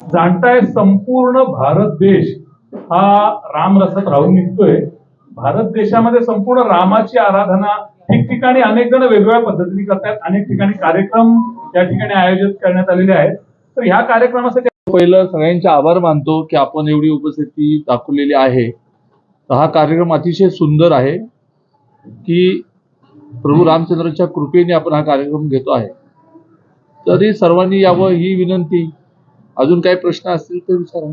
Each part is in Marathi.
जाणताय संपूर्ण भारत देश हा रामरसत राहून निघतोय. भारत देशामध्ये संपूर्ण रामाची आराधना ठिकठिकाणी अनेक जण वेगवेगळ्या पद्धतीने करतात अनेक ठिकाणी कार्यक्रम या ठिकाणी आयोजित करण्यात आलेले आहेत. तर ह्या कार्यक्रमासाठी पहिलं सगळ्यांचे आभार मानतो की आपण एवढी उपस्थिती दाखवलेली आहे. तर हा कार्यक्रम अतिशय सुंदर आहे की प्रभू रामचंद्राच्या कृपेने आपण हा कार्यक्रम घेतो आहे. तरी सर्वांनी यावं ही विनंती अजून काही प्रश्न असतील तर विचारा.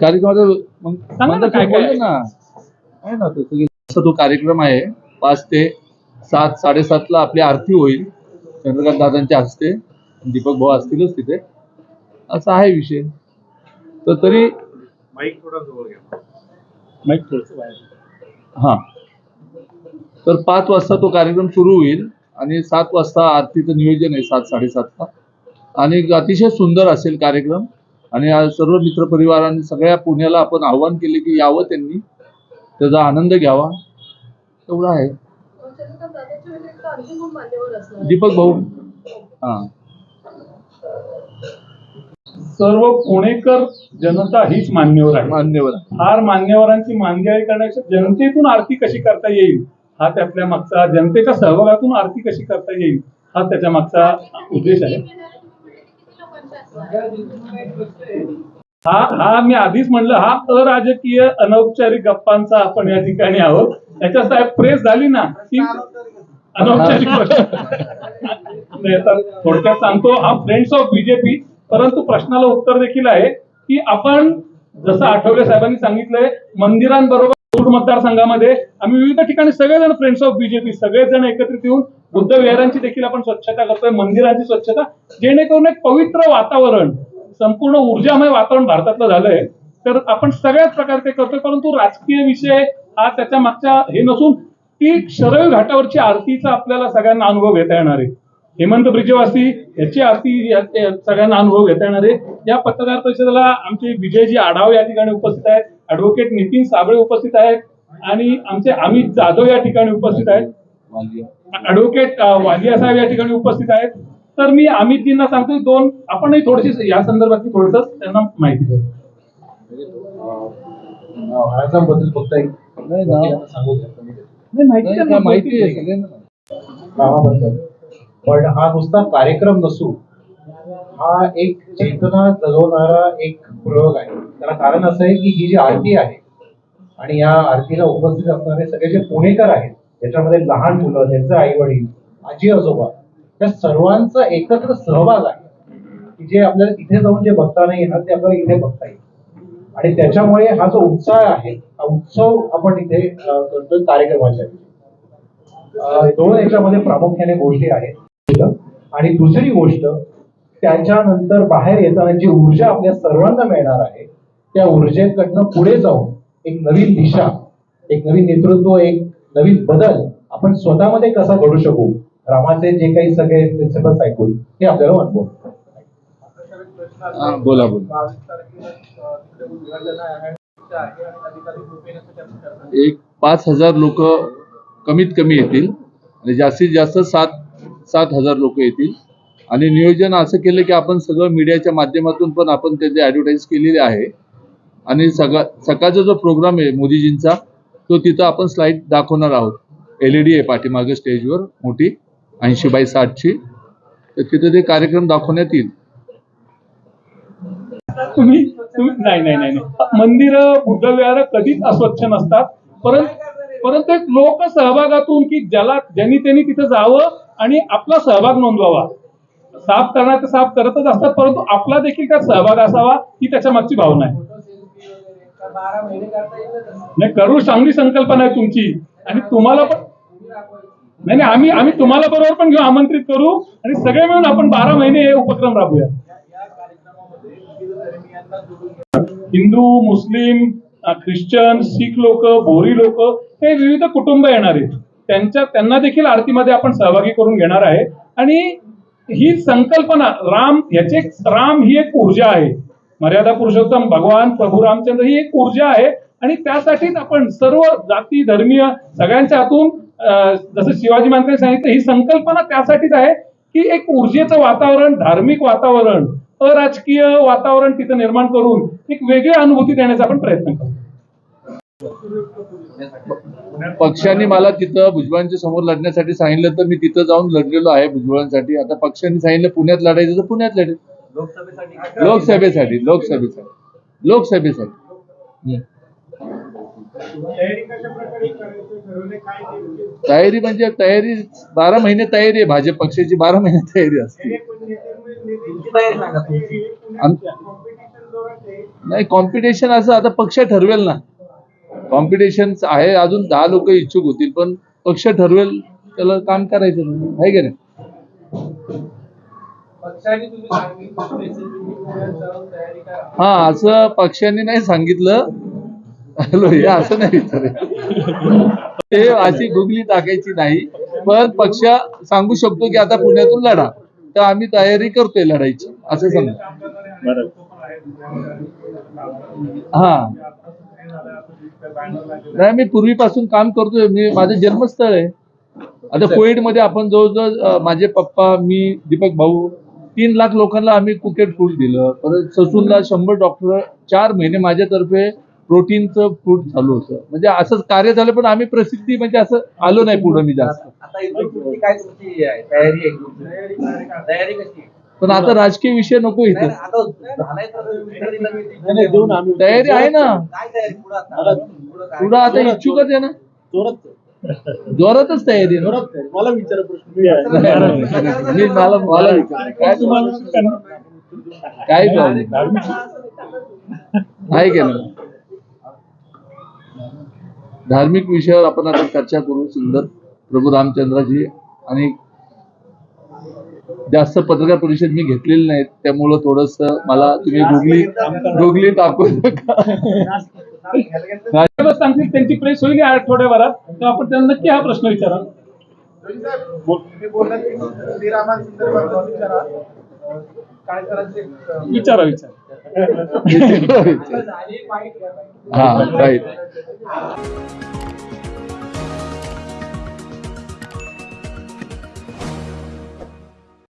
कार्यक्रमाचा मग सांगा ना काय काय बोललो ना. आहे ना असा तो कार्यक्रम आहे पाच ते सात साडेसातला आपली आरती होईल. चंद्रकांत दादांच्या हस्ते दीपक भाऊ असतीलच तिथे. असा आहे विषय. तर तरी माईक थोडा जवळ घ्या. माहीत थोडंसं. हा. तर पाच वाजता तो कार्यक्रम सुरू होईल. आणि सात वाजता आरतीचं नियोजन आहे सात साडेसातला. आणि अतिशय सुंदर असेल कार्यक्रम. आणि आज सर्व मित्रपरिवारांनी सगळ्या पुण्याला आपण आव्हान केले की यावं त्यांनी. त्याचा आनंद घ्यावा. एवढं आहे. दीपक भाऊ. हा. सर्व पुणेकर जनता हीच मान्यवर आहे. मान्यवर फार मान्यवरांची मानदेवारी करण्यापेक्षा जनतेतून आरती कशी करता येईल? हा त्यातल्या मागचा जनतेच्या सहभागातून आरती कशी करता येईल हा त्याच्या मागचा उद्देश आहे. हा हा मी आधीच म्हणलं हा अराजकीय अनौपचारिक गप्पांचा आपण या ठिकाणी आहोत. त्याच्या साहेब प्रेस झाली ना? की अनौपचारिक थोडक्यात सांगतो हा फ्रेंड्स ऑफ बीजेपी परंतु प्रश्नाला उत्तर देखील आहे की आपण जसं आठवले साहेबांनी सांगितलंय मंदिरांबरोबर कोर्ट मतदारसंघामध्ये. आम्ही विविध ठिकाणी सगळेजण फ्रेंड्स ऑफ बीजेपी सगळेजण एकत्रित येऊन बुद्ध विहारांची देखील आपण स्वच्छता करतोय मंदिरांची स्वच्छता जेणेकरून एक पवित्र वातावरण संपूर्ण ऊर्जामय वातावरण भारतातलं झालंय. तर आपण सगळ्याच प्रकारचे करतोय परंतु राजकीय विषय हा त्याच्या मागच्या हे नसून की शरय घाटावरची आरतीचा आपल्याला सगळ्यांना अनुभव घेता येणार आहे. हेमंत ब्रिजवासी याची आरती सगळ्यांना अनुभव घेता येणार आहे. या पत्रकार परिषदेला आमचे विजयजी आढाव या ठिकाणी उपस्थित आहेत. ऍडव्होकेट नितीन साबळे उपस्थित आहेत आणि आमचे अमित जाधव या ठिकाणी उपस्थित आहेत. ऍडव्होकेट वालिया साहेब या ठिकाणी उपस्थित आहेत. तर मी अमितजींना सांगतोय दोन आपणही थोडीशी या संदर्भातली थोडस त्यांना माहिती द्या महाराजांबद्दल फक्त एक माहिती पण हा नुसता कार्यक्रम नसून हा एक चेतना जगवणारा एक प्रयोग आहे. त्याला कारण असं आहे की ही जी आरती आहे आणि या आरतीला उपस्थित असणारे सगळे जे पुणेकर आहेत त्याच्यामध्ये लहान मुलं त्यांचे आई वडील आजी आजोबा त्या सर्वांचा एकत्र सहभाग आहे. की जे आपल्याला तिथे जाऊन जे बघता नाही येणार ते आपल्याला इथे बघता येईल आणि त्याच्यामुळे हा जो उत्साह आहे हा उत्सव आपण इथे करतोय कार्यक्रमाच्या दोन याच्यामध्ये प्रामुख्याने गोष्टी आहेत. आणि दुसरी गोष्ट त्याच्यानंतर बाहेर येताना जी ऊर्जा आपल्या सर्वांना मिळणार आहे त्या ऊर्जेकडनं पुढे जाऊन एक नवीन दिशा एक नवीन नेतृत्व एक नवीन बदल आपण स्वतःमध्ये कसा घडू शकू? रामाचे जे काही सगळे प्रिन्सिपल्स ऐकून हे आपल्याला अनुभव. बोला बोला. एक पाच हजार लोक कमीत कमी येतील आणि जास्तीत जास्त सात सात हजार लोक येतील. आणि नियोजन असं केलं की आपण सगळं मीडियाच्या माध्यमातून पण आपण त्याचे ॲडव्हर्टाईज केलेले आहे. आणि सगळा सकाळचा जो प्रोग्राम आहे मोदीजींचा तो तिथं आपण स्लाईड दाखवणार आहोत. एल ई डी आहे पाठीमागे स्टेजवर मोठी ऐंशी बाय साठची. तर तिथं ते कार्यक्रम दाखवण्यात येईल. तुम्ही तुम्ही नाही नाही नाही मंदिर बुद्धविहार कधीच अस्वच्छ नसतात. परंतु परंतु एक लोक सहभागातून की ज्याला ज्यांनी त्यांनी तिथं जावं आणि आपला सहभाग नोंदवावा. साफ करणार तर साफ करतच असतात परंतु आपला देखील त्यात सहभाग असावा ही त्याच्या मागची भावना आहे. नाही करू चांगली संकल्पना आहे तुमची आणि तुम्हाला पण नाही नाही आम्ही आम्ही तुम्हाला बरोबर पण घेऊ आमंत्रित करू आणि सगळे मिळून आपण बारा महिने हे उपक्रम राबूया. हिंदू मुस्लिम ख्रिश्चन शीख लोक बोरी लोक हे विविध कुटुंब येणार आहेत त्यांच्या त्यांना देखील आरतीमध्ये आपण सहभागी करून घेणार आहे आणि ही संकल्पना राम याचे राम ही एक ऊर्जा आहे. मर्यादा पुरुषोत्तम भगवान प्रभू रामचंद्र ही एक ऊर्जा आहे. आणि त्यासाठीच आपण सर्व जाती धर्मीय सगळ्यांच्या हातून जसं शिवाजी महाराजांनी सांगितलं ही संकल्पना त्यासाठीच आहे की एक ऊर्जेचं वातावरण धार्मिक वातावरण अराजकीय वातावरण तिथं निर्माण करून एक वेगळी अनुभूती देण्याचा आपण प्रयत्न करतो. पक्षाने मला तिथं भुजबळांच्या समोर लढण्यासाठी सांगितलं तर मी तिथं जाऊन लढलेलो आहे भुजबळांसाठी. आता पक्षाने सांगितलं पुण्यात लढायचं तर पुण्यात लढेल. लोकसभेसाठी. लोकसभेसाठी. लोकसभेसाठी. तयारी म्हणजे तयारी बारा महिने तयारी आहे भाजप पक्षाची बारा महिने तयारी असते. नाही कॉम्पिटिशन असं आता पक्ष ठरवेल ना. कॉम्पिटिशन आहे अजून दहा लोक इच्छुक होतील पण पक्ष ठरवेल त्याला काम करायचं आहे का नाही? हा असं पक्षाने नाही सांगितलं. हॅलो हे असं नाही ते अशी गुगली टाकायची नाही. पण पक्ष सांगू शकतो की आता पुण्यातून लढा. तर आम्ही तयारी करतोय लढायची असं सांगतो हा. नाही मी पूर्वीपासून काम करतोय मी माझं जन्मस्थळ आहे आता कोविडमध्ये आपण जवळजवळ माझे पप्पा मी दीपक भाऊ तीन लाख लोकांना आम्ही कुकेट फूड दिलं परत ससूनला शंभर डॉक्टर चार महिने माझ्यातर्फे प्रोटीनचं फूड चालू होतं म्हणजे असंच कार्य झालं पण आम्ही प्रसिद्धी म्हणजे असं आलो नाही पुढं मी जास्त? तयारी? तयारी कशी आहे? पण आता राजकीय विषय नको नाही, इथं. नाही, आता झालाय तर विचारणीला मी- देऊन आम्ही तयारी आहे ना. काय तयारी? पुढं आता? इच्छुकच आहे ना? जोरातच तयारी. मला विचार प्रश्न मी मला मला विचार काय तुम्हाला? काय प्रॉब्लेम आहे का ना. धार्मिक विषयावर आपण आता चर्चा करू सुंदर. प्रभू रामचंद्राची आणि जास्त पत्रकार परिषद मी घेतलेली नाहीत. त्यामुळं थोडस मला तुम्ही गुगली गुगली टाकू नका. सांगतील त्यांची प्रेस होईल आठवड्याभरात? तर आपण त्यांना नक्की हा प्रश्न विचारा. विचारा विचारा. हा राईट